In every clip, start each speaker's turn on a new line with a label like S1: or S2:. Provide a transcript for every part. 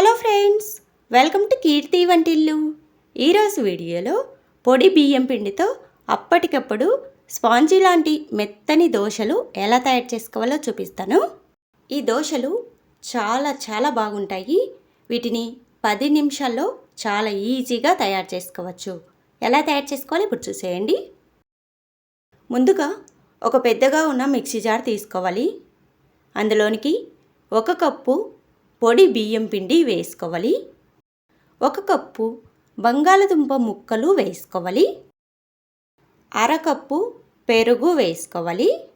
S1: Hello friends welcome to Keerthi Vantillu. ఈరోజు వీడియోలో పొడి బియ్యం పిండితో అప్పటికప్పుడు స్పాంజీ లాంటి మెత్తని దోశలు ఎలా తయారు చేసుకోవాలో చూపిస్తాను. ఈ దోశలు చాలా చాలా బాగుంటాయి. వీటిని పది నిమిషాల్లో చాలా ఈజీగా తయారు చేసుకోవచ్చు. ఎలా తయారు చేసుకోవాలి ఇప్పుడు చూసేయండి. ముందుగా ఒక పెద్దగా ఉన్న మిక్సీ జార్ తీసుకోవాలి. అందులోనికి ఒక కప్పు పొడి బియ్యం పిండి వేసుకోవాలి. ఒక కప్పు బంగాళదుంప ముక్కలు వేసుకోవాలి. అరకప్పు పెరుగు వేసుకోవాలి.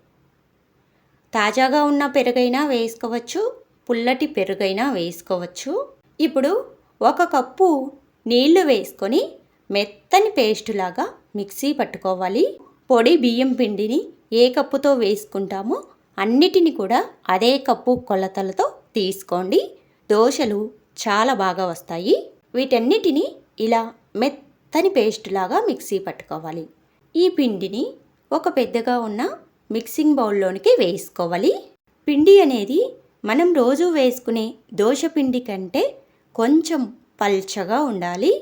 S1: తాజాగా ఉన్న పెరుగైనా వేసుకోవచ్చు పుల్లటి పెరుగైనా వేసుకోవచ్చు. ఇప్పుడు ఒక కప్పు నీళ్ళు వేసుకొని మెత్తని పేస్ట్ లాగా మిక్సీ పట్టుకోవాలి. పొడి బియ్యం పిండిని ఏ కప్పుతో వేసుకుంటామో అన్నిటిని కూడా అదే కప్పు కొలతలతో తీసుకోండి. దోశలు చాలా బాగా వస్తాయి. వీటన్నిటిని ఇలా మెత్తని పేస్ట్ లాగా మిక్సీ పట్టుకోవాలి. ఈ పిండిని ఒక పెద్దగా ఉన్న మిక్సింగ్ బౌల్లోనికి వేసుకోవాలి. పిండి అనేది మనం రోజు వేసుకునే దోశ పిండి కంటే కొంచెం పల్చగా ఉండాలి.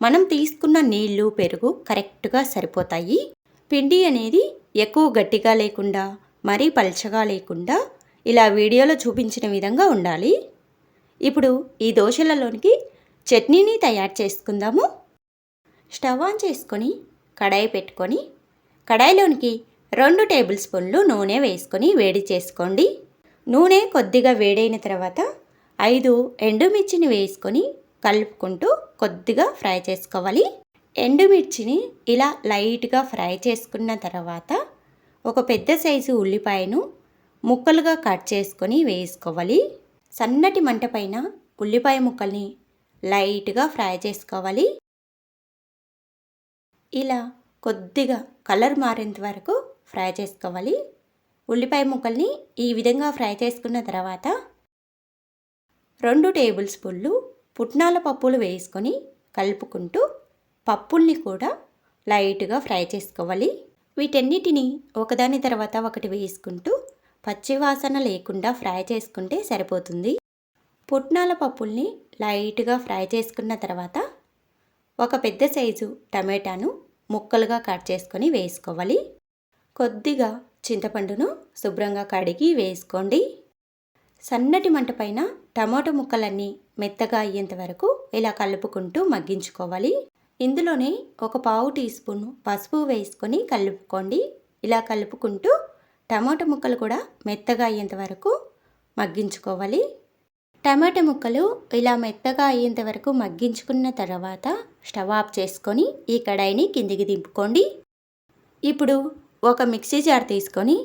S1: మనం తీసుకున్న నీళ్ళు పెరుగు కరెక్ట్గా సరిపోతాయి. పిండి అనేది ఎక్కువ గట్టిగా లేకుండా మరీ పల్చగా లేకుండా ఇలా వీడియోలో చూపించిన విధంగా ఉండాలి. ఇప్పుడు ఈ దోశలలోనికి చట్నీని తయారు చేసుకుందాము. స్టవ్ ఆన్ చేసుకొని కడాయి పెట్టుకొని కడాయిలోనికి రెండు టేబుల్ స్పూన్లు నూనె వేసుకొని వేడి చేసుకోండి. నూనె కొద్దిగా వేడైన తర్వాత ఐదు ఎండుమిర్చిని వేసుకొని కలుపుకుంటూ కొద్దిగా ఫ్రై చేసుకోవాలి. ఎండుమిర్చిని ఇలా లైట్గా ఫ్రై చేసుకున్న తర్వాత ఒక పెద్ద సైజు ఉల్లిపాయను ముక్కలుగా కట్ చేసుకొని వేసుకోవాలి. సన్నటి మంట పైన ఉల్లిపాయ ముక్కల్ని లైట్గా ఫ్రై చేసుకోవాలి. ఇలా కొద్దిగా కలర్ మారేంత వరకు ఫ్రై చేసుకోవాలి. ఉల్లిపాయ ముక్కల్ని ఈ విధంగా ఫ్రై చేసుకున్న తర్వాత రెండు టేబుల్ స్పూన్లు పుట్నాల పప్పులు వేసుకొని కలుపుకుంటూ పప్పుల్ని కూడా లైట్గా ఫ్రై చేసుకోవాలి. వీటన్నిటిని ఒకదాని తర్వాత ఒకటి వేసుకుంటూ పచ్చివాసన లేకుండా ఫ్రై చేసుకుంటే సరిపోతుంది. పుట్నాల పప్పుల్ని లైట్గా ఫ్రై చేసుకున్న తర్వాత ఒక పెద్ద సైజు టమాటాను ముక్కలుగా కట్ చేసుకొని వేసుకోవాలి. కొద్దిగా చింతపండును శుభ్రంగా కడిగి వేసుకోండి. సన్నటి మంట పైన టమాటో ముక్కలన్నీ మెత్తగా అయ్యేంత వరకు ఇలా కలుపుకుంటూ మగ్గించుకోవాలి. ఇందులోనే ఒక పావు టీ స్పూన్ పసుపు వేసుకొని కలుపుకోండి. ఇలా కలుపుకుంటూ టమాటా ముక్కలు కూడా మెత్తగా అయ్యేంత వరకు మగ్గించుకోవాలి. టమాటా ముక్కలు ఇలా మెత్తగా అయ్యేంత వరకు మగ్గించుకున్న తర్వాత స్టవ్ ఆఫ్ చేసుకొని ఈ కడాయిని కిందికి దింపుకోండి. ఇప్పుడు ఒక మిక్సీ జార్ తీసుకొని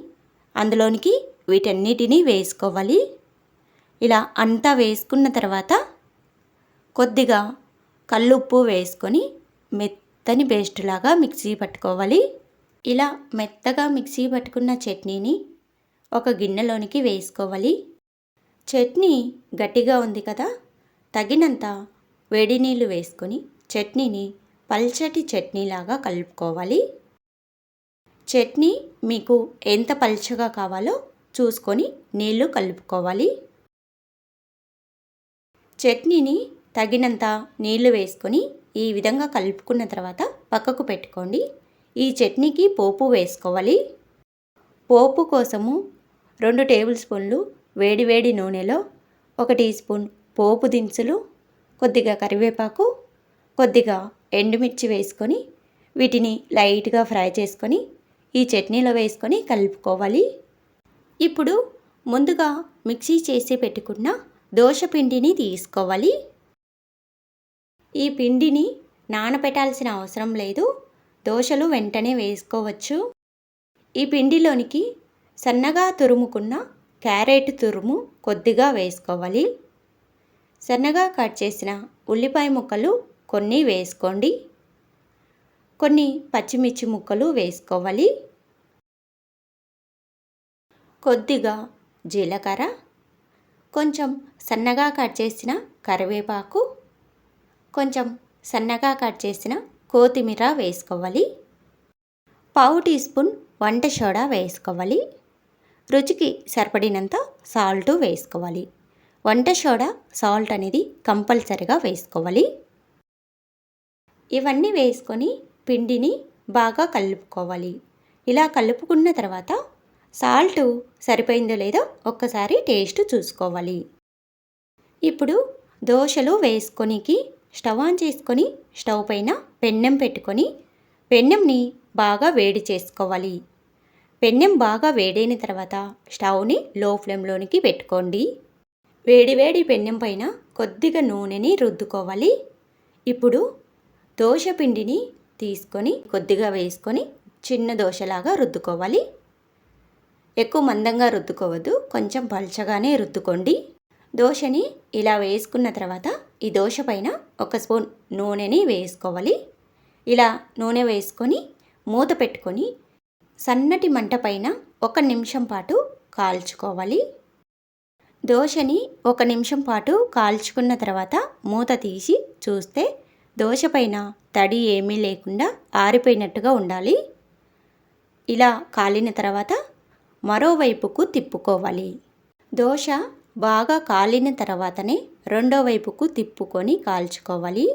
S1: అందులోనికి వీటన్నిటినీ వేసుకోవాలి. ఇలా అంతా వేసుకున్న తర్వాత కొద్దిగా కల్లుప్పు వేసుకొని మెత్తని పేస్ట్ లాగా మిక్సీ పట్టుకోవాలి. ఇలా మెత్తగా మిక్సీ పట్టుకున్న చట్నీని ఒక గిన్నెలోనికి వేసుకోవాలి. చట్నీ గట్టిగా ఉంది కదా తగినంత వేడి నీళ్ళు వేసుకొని చట్నీని పల్చటి చట్నీలాగా కలుపుకోవాలి. చట్నీ మీకు ఎంత పల్చగా కావాలో చూసుకొని నీళ్ళు కలుపుకోవాలి. చట్నీని తగినంత నీళ్ళు వేసుకొని ఈ విధంగా కలుపుకున్న తర్వాత పక్కకు పెట్టుకోండి. ఈ చట్నీకి పోపు వేసుకోవాలి. పోపు కోసము రెండు టేబుల్ స్పూన్లు వేడివేడి నూనెలో ఒక టీ స్పూన్ పోపు దినుసులు కొద్దిగా కరివేపాకు కొద్దిగా ఎండుమిర్చి వేసుకొని వీటిని లైట్గా ఫ్రై చేసుకొని ఈ చట్నీలో వేసుకొని కలుపుకోవాలి. ఇప్పుడు ముందుగా మిక్సీ చేసి పెట్టుకున్న దోశ పిండిని తీసుకోవాలి. ఈ పిండిని నానబెట్టాల్సిన అవసరం లేదు. దోశలు వెంటనే వేసుకోవచ్చు. ఈ పిండిలోనికి సన్నగా తురుముకున్న క్యారెట్ తురుము కొద్దిగా వేసుకోవాలి. సన్నగా కట్ చేసిన ఉల్లిపాయ ముక్కలు కొన్ని వేసుకోండి. కొన్ని పచ్చిమిర్చి ముక్కలు వేసుకోవాలి. కొద్దిగా జీలకర్ర కొంచెం సన్నగా కట్ చేసిన కరివేపాకు కొంచెం సన్నగా కట్ చేసిన కొత్తిమీర వేసుకోవాలి. పావు టీ స్పూన్ వంట సోడా వేసుకోవాలి. రుచికి సరిపడినంత సాల్ట్ వేసుకోవాలి. వంట సోడా సాల్ట్ అనేది కంపల్సరిగా వేసుకోవాలి. ఇవన్నీ వేసుకొని పిండిని బాగా కలుపుకోవాలి. ఇలా కలుపుకున్న తర్వాత సాల్ట్ సరిపోయిందో లేదో ఒక్కసారి టేస్ట్ చూసుకోవాలి. ఇప్పుడు దోశలు వేసుకొనికి స్టవ్ ఆన్ చేసుకొని స్టవ్ పైన పెన్నెం పెట్టుకొని పెన్నెంని బాగా వేడి చేసుకోవాలి. పెన్నెం బాగా వేడైన తర్వాత స్టవ్ని లో ఫ్లేమ్లోనికి పెట్టుకోండి. వేడి వేడి పెన్నెం పైన కొద్దిగా నూనెని రుద్దుకోవాలి. ఇప్పుడు దోశ పిండిని తీసుకొని కొద్దిగా వేసుకొని చిన్న దోశలాగా రుద్దుకోవాలి. ఎక్కువ మందంగా రుద్దుకోవద్దు కొంచెం పల్చగానే రుద్దుకోండి. దోశని ఇలా వేసుకున్న తర్వాత ఈ దోశ పైన ఒక స్పూన్ నూనెని వేసుకోవాలి. ఇలా నూనె వేసుకొని మూత పెట్టుకొని సన్నటి మంట పైన ఒక నిమిషం పాటు కాల్చుకోవాలి. దోశని ఒక నిమిషం పాటు కాల్చుకున్న తర్వాత మూత తీసి చూస్తే దోశ పైన తడి ఏమీ లేకుండా ఆరిపోయినట్టుగా ఉండాలి. ఇలా కాలిన తర్వాత మరోవైపుకు తిప్పుకోవాలి. దోశ బాగా కాలిన తర్వాతనే రెండో వైపుకు తిప్పుకొని కాల్చుకోవాలి.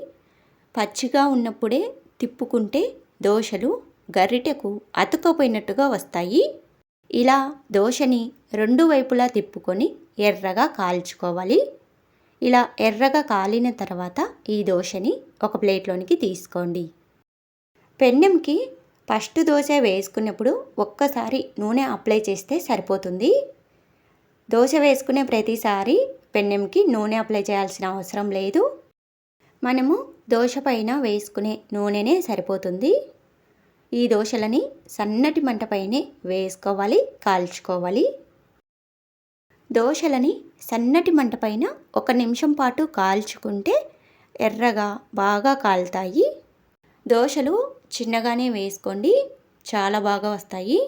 S1: పచ్చిగా ఉన్నప్పుడే తిప్పుకుంటే దోశలు గరిటెకు అతుకపోయినట్టుగా వస్తాయి. ఇలా దోశని రెండు వైపులా తిప్పుకొని ఎర్రగా కాల్చుకోవాలి. ఇలా ఎర్రగా కాలిన తర్వాత ఈ దోశని ఒక ప్లేట్లోనికి తీసుకోండి. పెన్నెంకి ఫస్ట్ దోశ వేసుకున్నప్పుడు ఒక్కసారి నూనె అప్లై చేస్తే సరిపోతుంది. దోశ వేసుకునే ప్రతిసారి పెన్నెంకి నూనె అప్లై చేయాల్సిన అవసరం లేదు. మనము దోశ పైన వేసుకునే నూనెనే సరిపోతుంది. ఈ దోశలని సన్నటి మంటపైనే వేసుకోవాలి కాల్చుకోవాలి. దోశలని సన్నటి మంటపైన ఒక నిమిషం పాటు కాల్చుకుంటే ఎర్రగా బాగా కాలుతాయి. దోశలు చిన్నగానే వేసుకోండి చాలా బాగా వస్తాయి.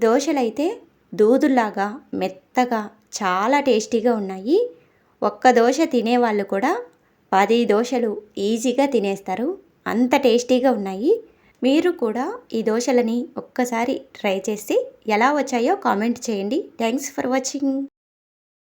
S1: దోశలైతే దూదుల్లాగా మెత్తగా చాలా టేస్టీగా ఉన్నాయి. ఒక్క దోశ తినేవాళ్ళు కూడా పది దోశలు ఈజీగా తినేస్తారు. అంత టేస్టీగా ఉన్నాయి. మీరు కూడా ఈ దోశలని ఒక్కసారి ట్రై చేసి ఎలా వచ్చాయో కామెంట్ చేయండి. Thanks for watching.